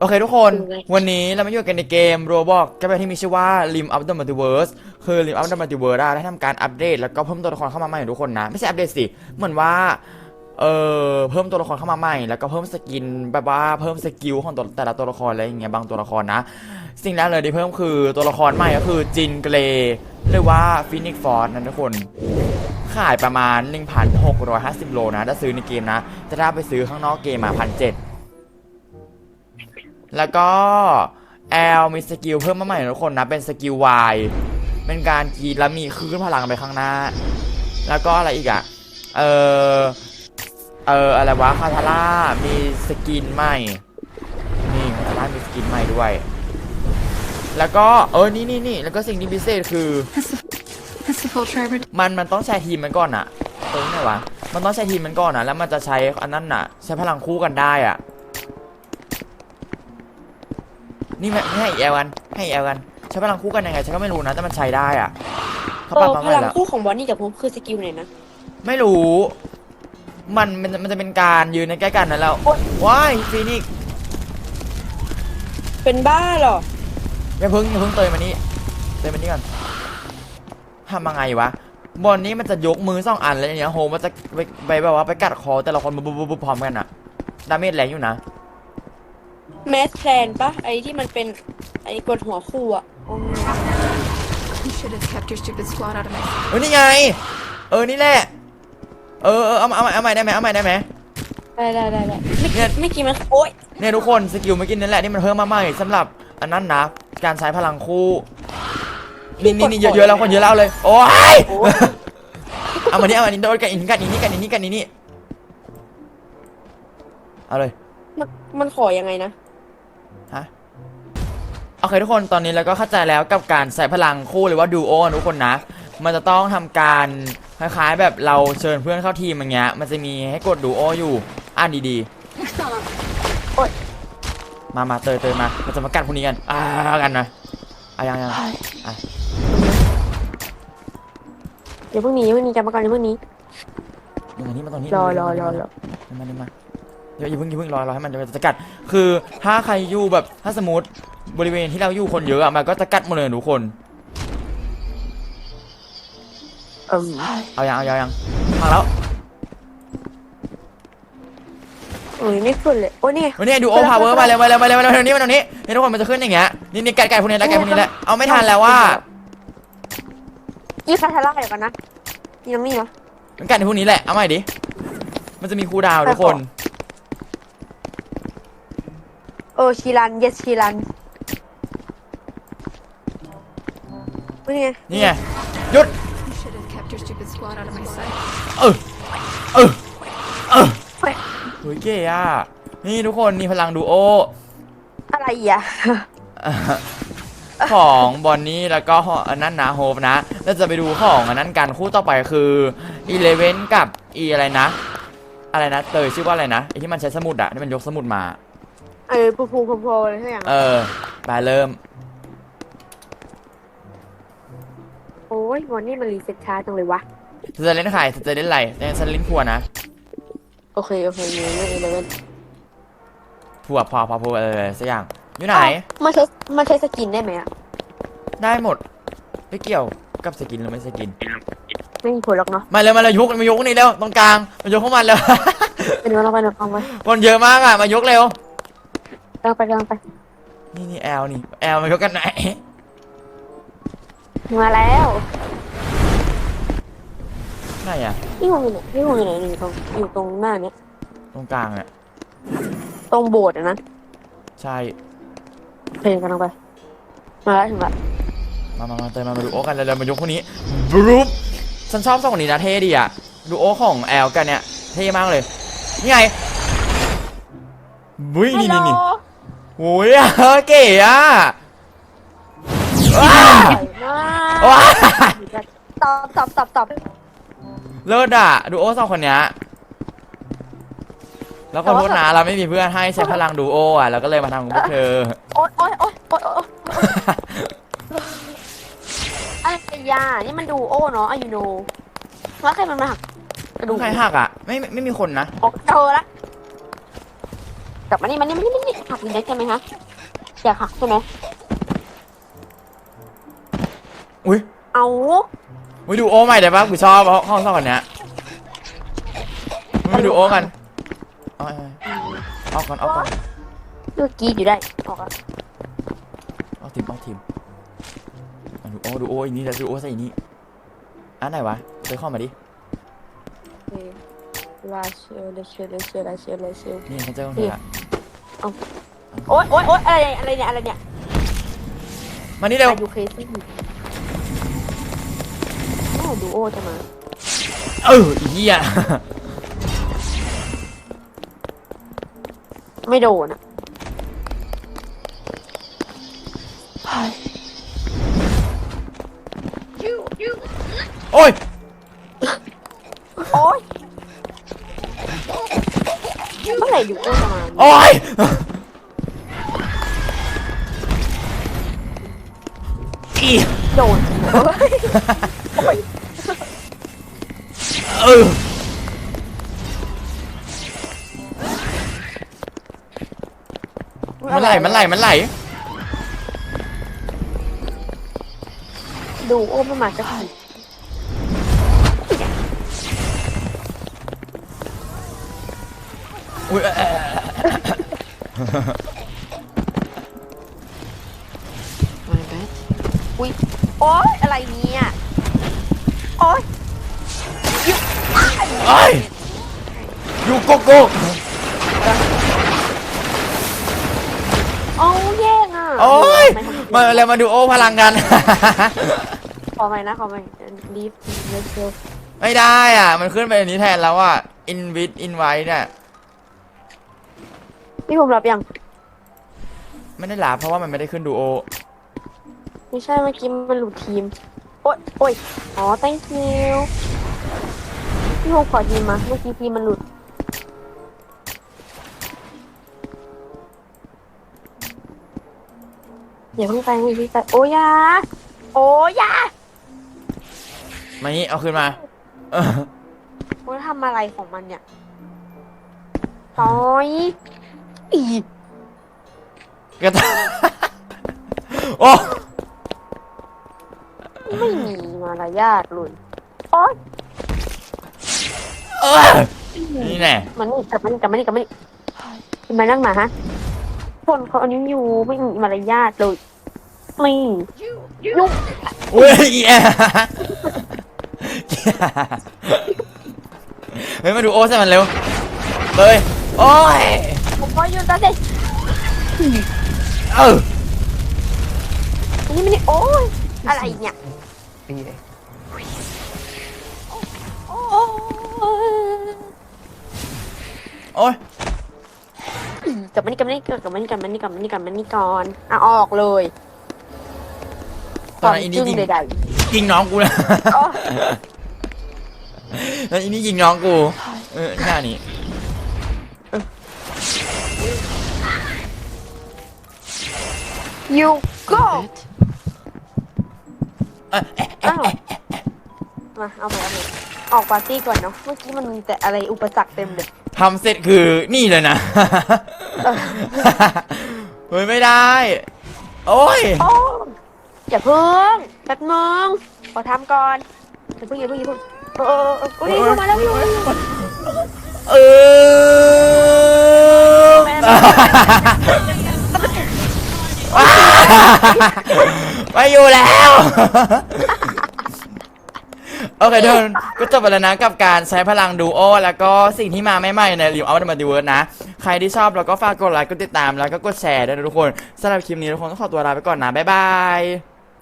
โอเคทุกคนเป็นไงวันนี้เรามาอยู่กันในเกมโรบอกเกมที่มีชื่อว่า Rim of the Multiverse คือ Rim of the Multiverse อะได้ทำการอัปเดต แล้วก็เพิ่มตัวละครเข้ามาใหม่ทุกคนนะ ไม่ใช่อัปเดตสิ เหมือนว่าเออเพิ่มตัวละครเข้ามาใหม่ แล้วก็เพิ่มสกินแบบว่าเพิ่มสกิลของตัวแต่ละตัวละครอะไรอย่างเงี้ยบางตัวละครนะ สิ่งแรกเลยที่เพิ่มคือตัวละครใหม่ก็คือจินเกรหรือว่าฟินิกฟอร์ดนั่นทุกคนขายประมาณ 1,650 โลนะถ้าซื้อในเกมนะจะถ้าไปซื้อข้างนอกเกมมาพันเแล้วก็ L มีสกิลเพิ่มมาใหม่ทุกคนนะ เป็นสกิล Y เป็นการกีดแล้วมีคลื่นพลังไปข้างหน้า แล้วก็อะไรอีกอะเออเอออะไรวะคาทาร่ามีสกินใหม่นี่คาทาร่ามีสกินใหม่ด้วย แล้วก็เออนี่นี่นี่แล้วก็สิ่งที่พิเศษคือ มันมันต้องใช้ทีมมันก่อนอะตรงไหนวะมันต้องใช้ทีมมันก่อนอะแล้วมันจะใช้อันนั้นอะใช้พลังคู่กันได้อะ นี่ไม่ไม่ให้แอลกันให้แอลกันใช้พลังคู่กันยังไงฉันก็ไม่รู้นะแต่มันใช้ได้อะเขาเอปรับอมาพใหม่ลังแล้วคู่ของบอนนี่กับผมคือสกิลไหนนะ ไม่รู้ มันมันมันจะเป็นการยืนในใกล้กันนั่นแล้วว้ายฟีนิกซ์เป็นบ้าเหรอ อย่าเพิ่งอย่าเพิ่งเตยมานี่เตยมานี่ก่อนทำยังไงวะบอลนี้มันจะยกมือสองอันแล้วเนี่ยโฮมันจะไปไปแบบว่าไปกัดคอแต่ละคนบุบบุบบุบพร้อมกันอะดาเมจแรงอยู่นะ แมสแพลนปะไอ้ที่มันเป็นไอ้กดหัวคู่อะอ๋อ You should have kept your stupid squad out of my sight. เออนี่ไง เออนี่แหละ เออเออเอามาเอามาเอาใหม่ได้ไหมเอาใหม่ได้ไหม ได้ได้ได้ได้ไม่เนี่ยไม่กินมันโอ๊ยเนี่ยทุกคนสกิลเมื่อกี้นั่นแหละที่มันเพิ่มมาใหม่สำหรับอันนั้นนะการใช้พลังคู่นี่นี่นี่เยอะเยอะแล้วคนเยอะแล้วเลยโอ้ยโอ้ยเอามานี่เอามานี่โดนกันอีกนี่กันอีกนี่กันอีกนี่กันอีกนี่เอาเลยมันมันขอยังไงนะ ฮะโอเคทุกคนตอนนี้เราก็เข้าใจแล้วกับการใส่พลังคู่หรือว่าดูโอทุกคนนะ มันจะต้องทำการคล้ายๆ แบบเราเชิญเพื่อนเข้าทีมอย่างเงี้ย มันจะมีให้กดดูโออยู่ อ่านดีๆมามาเตยเตยมาเราจะมากัดพวกนี้กันอ่ากันนะอะยังยังเดี๋ยวพรุ่งนี้พรุ่งนี้จะมาก่อนเดี๋ยวพรุ่งนี้อย่างนี้มาตรงนี้รอรอรอรอมานี่มา เดี๋ยวอย่าเพิ่งอย่าเพิ่งรอรอให้มันจะกัด คือถ้าใครอยู่แบบถ้าสมมติบริเวณที่เราอยู่คนเยอะอะมันก็จะกัดหมดเลยทุกคน เอิ่มเอายังเอายังเอายังพังแล้วเอ้ยไม่ขึ้นเลย โอ้ยนี่ไงวันนี้ดูโอพาวเวอร์มาเร็วมาเร็วมาเร็วมาเร็วมาเร็วนี้มาตรงนี้นี่ทุกคนมันจะขึ้นอย่างเงี้ยนี่นี่ไก่ไก่พวกนี้แหละไก่พวกนี้แหละเอาไม่ทันแล้วว่ายี่คาทาร่าเดี๋ยวกันนะนี่น้องนี่นะมันกัดในพวกนี้แหละเอาใหม่ดิมันจะมีคูลดาวน์ทุกคน เออชีรัน yes ชีรันนี่ไงนี่ไงหยุด You should have kept your stupid squad out of my sight. เออเออเออเฮ้ยเก๋อะนี่ทุกคนนี่พลังดูโอ อะไรอะ ของบอนนี่แล้วก็อันนั้นนะโฮปนะเราจะไปดูของอันนั้นกันคู่ต่อไปคืออีเลเวนกับอีอะไรนะ อะไรนะเตยชื่อว่าอะไรนะไอที่มันใช้สมุดอะที่มันยกสมุดมา เออพูพูพูพูอะไรทุกอย่างเออไปเริ่ม โอ้ยวันนี้มันรีเซ็ตช้าจังเลยวะเธอจะเล่นใครเธอจะเล่นอะไรเล่นฉันเล่นพัวนะโอเค โอเคมีเรื่องอะไรบ้างพัวพอพอพัวเออสักอย่างอยู่ไหนมันใช้มันใช้สกินได้ไหมอะ ได้หมดไม่เกี่ยวกับสกินหรือไม่สกิน ไม่มีผลหรอกเนาะ มาเลยมาเลยยกมายกนี่เร็วตรงกลางมายกเข้ามาเร็วไปดูเราไปดูเอาไปคนเยอะมากอะมายกเร็วกำ ลังไปกำลังไปนี่นี่แอลนี่แอลมายกกันไหนมาแล้วไหนอะพี่หงอยู่ไหนพี่หงอยู่ไหนอยู่ตรงอยู่ตรงหน้าเนี้ยตรงกลางอะตรงโบสถ์อะนะใช่เพลงกำลังไป มาแล้วถึงละมามามาเตยมามาดูโอกันเลยเลยมายกคนนี้บรูปฉันชอบสองคนนี้นะเท่ดีอะดูโอของแอลกันเนี่ยเท่มากเลยนี่ไงบุ้ยนี่นี่นี่ โอ้ยอะเก๋อะว้าสวยมากว้าตอบตอบตอบตอบเลิศอะดูโอสองคนเนี้ยแล้วก็โทษนะเราไม่มีเพื่อนให้ใช้พลังดูโออะเราก็เลยมาทำกับพวกเธอโอ๊ยโอ๊ยโอ๊ยโอ๊ยโอ๊ยอะไรยานี่มันดูโอ้เนาะอายุโนว่าใครมันมาหักกระดูกใครหักอะไม่ไม่ไม่มีคนนะออกเจอละ กลับมานี่มานี่มานี่มานี่หักอินเด็กใช่ไหมคะอยากหักใช่ไหมอุ้ยเอาอุ้ยดูโอใหม่ได้ปะกูชอบห้องซ่อนเนี้ยมาดูโอกันเอาเอาเอาก่อนเอาก่อนดูกรีดอยู่ได้ออกอะเอาทีมเอาทีมเอาดูโอดูโออีนี่แล้วดูโอใส่อีนี่อันไหนวะเจอเข้ามาดิลาเชลลาเชลลาเชลลาเชลลาเชลนี่ฉันเจอคนเดี ยวละโอ๊ยโอ๊ยโอ๊ยอะไรอะไรเนี่ยอะไรเนี่ยมานี่เร็ว อายุเคซี่โอ้ดูโอจะมาเอออีเหี้ย ไม่โดนอะโอ้ย โอ๊ย เมื่อไหร่ดูโอจะมาโอ้ยอีโดนโอ๊ยเออมันไหลมันไหลมันไหลดูโอไม่มาสักที อุ้ยเอ่อเอ่ออุ้ยโอ๊ยอะไรเนี่ยโอ๊ยเอ้ยยูโกโก้โอ้แย่งอะโอ้ยไม่มาทำแล้วมาดูโอพลังกัน ขอไปนะขอไปลีฟเลเชลไม่ได้อะ มันขึ้นไปอันนี้แทนแล้วอะ invite invite เนี่ย พี่ผมรับยัง ไม่ได้หลาเพราะว่ามันไม่ได้ขึ้นดูโอ ไม่ใช่เมื่อกี้มันหลุดทีม โอ๊ยโอ๊ยอ๋อ thank you พี่ผมขอทีมมาเมื่อกี้ทีมมันหลุด อย่าเพิ่งไปอย่าเพิ่งไปโอ้ยอยาโอ้ยอยามานี้เอาขึ้นมา เออมันทำอะไรของมันเนี่ยน้อย อีกระตาโอ้ไม่มีมารยาทเลยโอ๊ยเออนี่แน่มันนี่กลับมันกลับมันนี่กลับมันนี่ทำไมนั่งมาฮะคนเขาอันนี้อยู่ไม่มีมารยาทเลยไม่ยุ่งอุ้ยอีแอเฮ้ยมาดูโอใส่มันเร็วเลยโอ้ย ผมก็ยืนตาเด็กเอออันนี้ไม่ได้โอ๊ยอะไรเนี่ยโอ๊ยโอ้ย กลับมันนี่กลับมันนี่กลับมันนี่กลับมันนี่กลับมันนี่กลับมันนี่ก่อนอะออกเลยตอนนั้นอีนี่จึ้ยิงงใดยิงน้องกูนะๆโอ๊ยแล้วอีนี่ยิงน้องกู เออหน้านี้ ยูโก้เอ้ยเอ๊ะอ้าวมาเอาไปเอาไปออกปาร์ตี้ก่อนเนาะ เมื่อกี้มันมีแต่อะไรอุปสรรคเต็มเลย ทำเสร็จคือนี่เลยนะเฮ้ยไม่ได้ โอ้ย โอ้อย่าเพิ่งแป๊บนึงขอทำก่อนอย่าเพิ่งอย่าเพิ่งอย่าเพิ่งเออเออเอออุ้ยเข้ามาแล้วพี่อุ้ยเออ ไม่อยู่แล้ว โอเคทุกคนก็จบไปแล้วนะกับการใช้พลังดูโอ แล้วก็สิ่งที่มาใหม่ๆในริวอัลมัลติเวิร์สนะ ใครที่ชอบแล้วก็ฝากกดไลค์กดติดตามแล้วก็กดแชร์ด้วยนะทุกคนสำหรับคลิปนี้ทุกคนต้องขอตัวลาไปก่อนนะ บ๊ายบาย